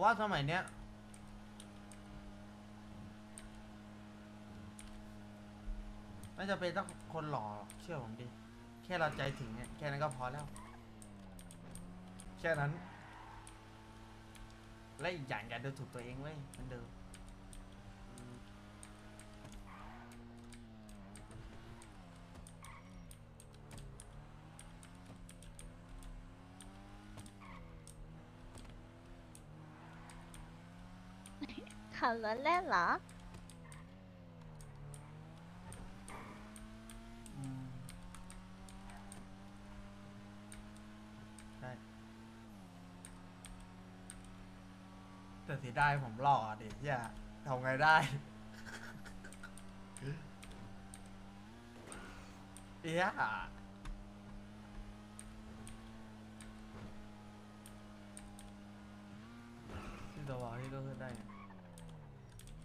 เพราะว่าสมัยเนี้ยไม่จะเป็นต้องคนหล่อหรอกเชื่อผมดิ แค่เราใจถึงเนี่ยแค่นั้นก็พอแล้ว แค่นั้น และอีกอย่างอย่าดูถูกตัวเองเว้ยมันเดิม ขับรถเล่นเหรอ อืมใช่ แต่เสียดายผมหล่อเด็กอย่าทำไงได้เอี้ยที่ตัวบอกที่ก็ขึ้นได้ไง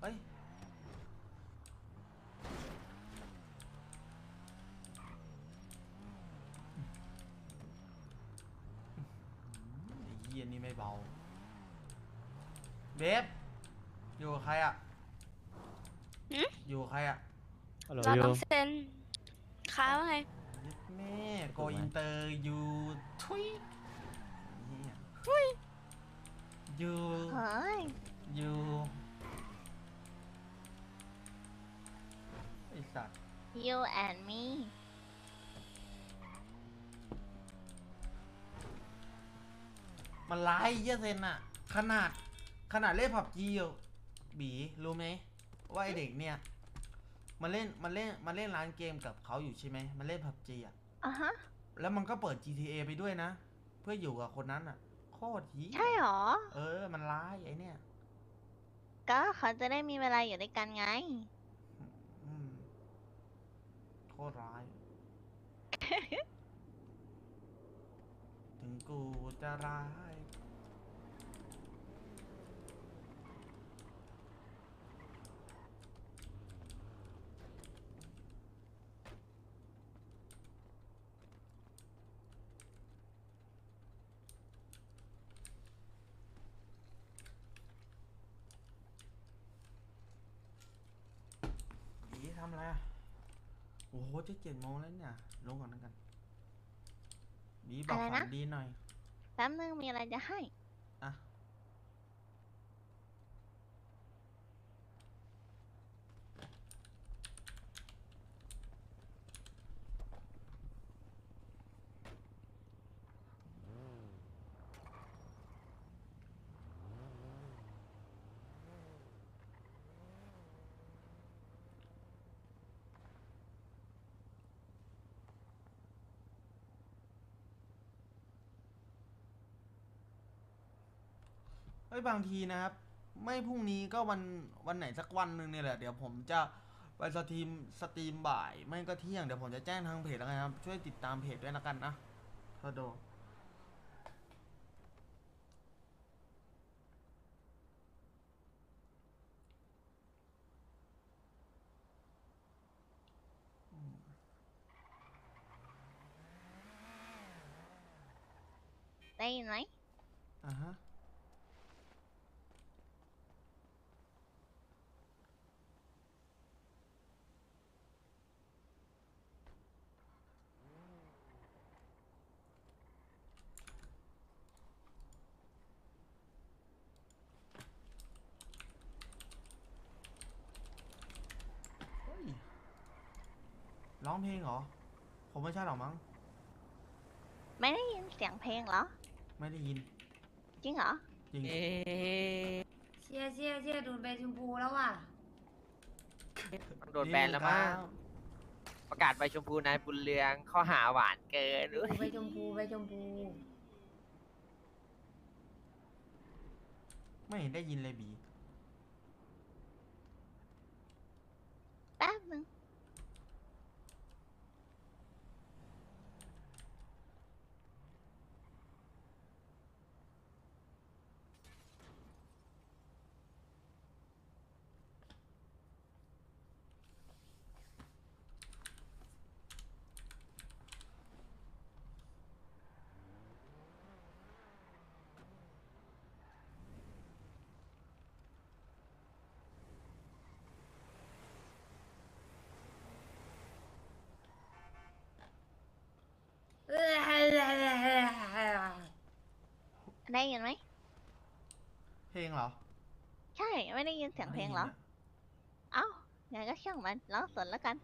เฮ้ยไอ้เหี้ยนี่ไม่เบา เบฟอยู่กับใครอะ หึอยู่กับใครอะฮัลโหลเราโยต้องเซ็นค้าว่าไงยึดแม่โกอินเตอร์อยู่ทุยเหี้ยอยู่ เฮ้ยอยู่ ไอสัตว์ you and me มันร้ายเหี้ยเซนอะขนาดขนาดเล่นผับจีอยู่บีรู้ไหมว่าไอเด็กเนี่ยมันเล่นมันเล่นมันเล่นร้านเกมกับเขาอยู่ใช่ไหมมันเล่นผับจีอะอะฮะ แล้วมันก็เปิด GTA ไปด้วยนะ เพื่ออยู่กับคนนั้นอะโคตรฮียใช่หรอ เออ มันร้ายไอเนี่ย ก็เขาจะได้มีเวลาอยู่ด้วยกันไงอืมโค ตรร้าย ถึงกูจะร้ายบีทำอะไรอะ โอ้โหจะเจ็ดโมงแล้วเนี่ย ลงก่อนแล้วกัน บีบอกอะไรฝันะนดีหน่อย แป๊บนึงมีอะไรจะให้ เฮ้ยบางทีนะครับ ไม่พรุ่งนี้ก็วันวันไหนสักวันหนึ่งเนี่ยแหละเดี๋ยวผมจะไปสตรีมสตรีมบ่าย ไม่ก็เที่ยงเดี๋ยวผมจะแจ้งทางเพจแล้วกันครับ ช่วยติดตามเพจด้วยนะกันนะทอโดอืมได้ยินไหมอ่าฮะ ร้องเพลงเหรอ ผมไม่ใช่หรอกมั้ง ไม่ได้ยินเสียงเพลงเหรอ ไม่ได้ยิน จริงเหรอ จริงเชียร์เชียร์เชียร์โดนใบชมพูแล้วว่ะต้องโดนแบนแล้วมั้ง ประกาศใบชมพูนายบุญเรืองข้อหาหวานเกินอุ๊ยใบชมพูใบชมพูไม่เห็นได้ยินเลยบี ได้ยินไหม เพลงเหรอใช่ ไม่ได้ยินเสียงเพลงเหรอไม่ได้ยินอะเอ้างั้นก็ช่างมันร้องสดแล้วกัน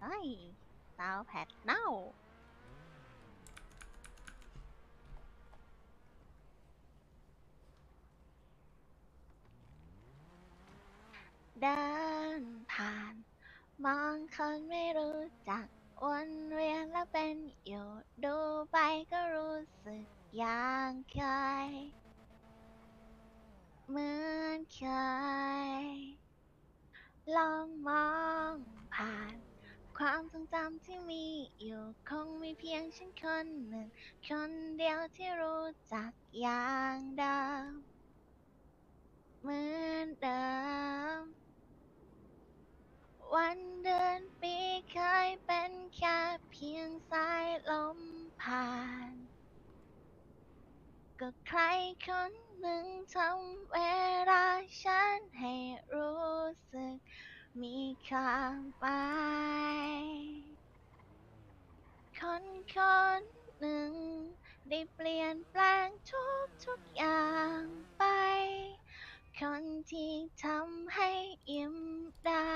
เฮ้ยดาวแพดเน่า เดินผ่านมองคนไม่รู้จัก วนเวียนแล้วเป็นอยู่ดูไปก็รู้สึกอย่างเคยเหมือนเคย ลองมองผ่าน ความทรงจำที่มีอยู่คงมีเพียงฉันคนหนึ่ง คนเดียวที่รู้จักอย่างเดิมเหมือนเดิม วันเดือน แค่เพียงสายลมผ่าน ก็ใครคนหนึ่งทำเวลาฉันให้รู้สึกมีความหมายคนคนหนึ่ง ได้เปลี่ยนแปลงทุกทุกอย่างไป คนที่ทำให้ยิ้มได้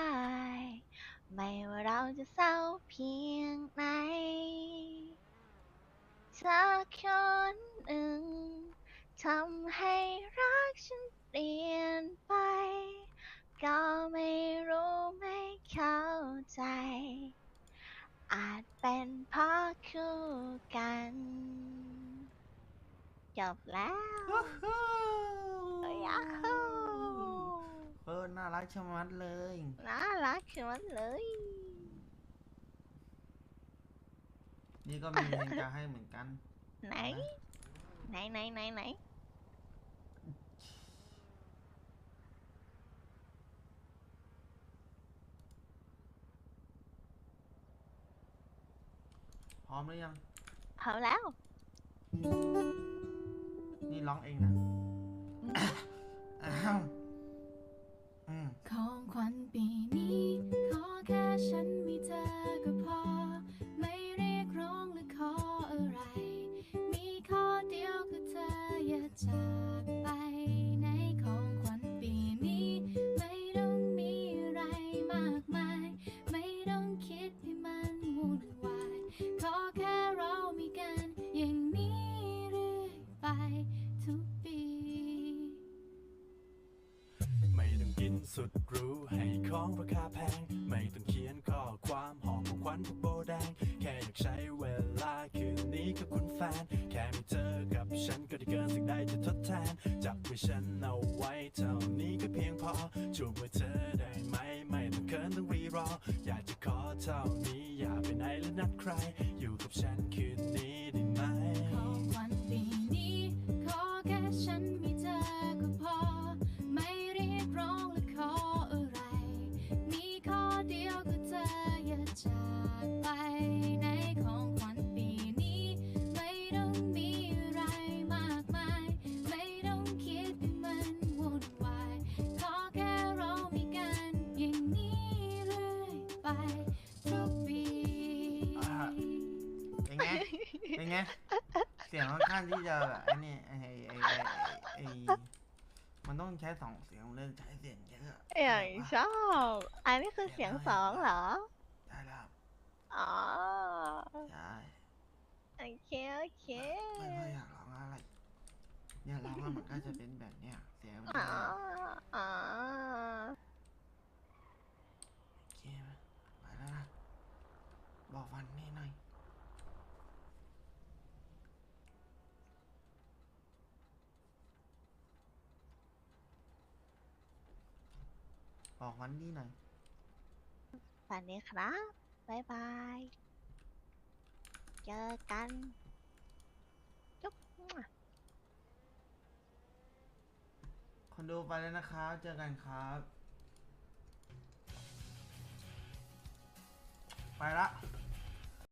ไม่ว่าเราจะเศร้าเพียงไหนเธอคนหนึ่งทำให้รักฉันเปลี่ยนไป ก็ไม่รู้ไม่เข้าใจ อาจเป็นเพราะคู่กัน จบแล้ววู้ฮู้ยาฮูเออน่า รักชะมัดเลย น่ารักชะมัดเลย นี่ก็มีเพลงจะให้เหมือนกัน ไหน ไหนไหนไหนไหนพร้อมหรือยังพร้อมแล้ว นี่ร้องเองนะอ้าว สุดรู้ให้ของราคาแพง ไม่ต้องเขียนข้อความหอมของขวัญผูกโบแดง แค่อยากใช้เวลาคืนนี้กับคุณแฟน แค่มีเธอกับฉันก็ได้เกินสิ่งใดจะทดแทน จับมือฉันเอาไว้เท่านี้ก็เพียงพอจูบมือเธอได้ไหม ไม่ต้องเคินต้องรีรอ อยากจะขอเท่านี้อย่าไปไหนและนัดใคร อยู่กับฉัน ไปในของขวัญปีนี้ ไม่ต้องมีอะไรมากมาย ไม่ต้องคิดให้มันวุ่นวาย ขอแค่เรามีกันอย่างนี้เรื่อยไปทุกปี อ่า เป็นไง เป็นไง เสียงค่อนข้างที่จะแบบไอ้นี่ไอ้ไอ้ไอ้ไอ้มันต้องใช้สองเสียงเลยใช้เสียงเยอะอย่างชอบ อันนี้คือเสียงสองเหรอ ได้แล้ว อ๋อ ใช่โอเค โอเค ไม่ค่อยอยากร้องอะไรเนี่ยร้องแล้วมันก็จะเป็นแบบเนี้ยเสียงมันอ๋จะออ๋อ โอเคไหมไปแล้วนะบอกวันนี้หน่อยบอกวันนี้หน่อยสวัสดีครับ บ๊ายบาย เจอกันจุ๊บคนดูไปแล้วนะครับ เจอกันครับ ไปละ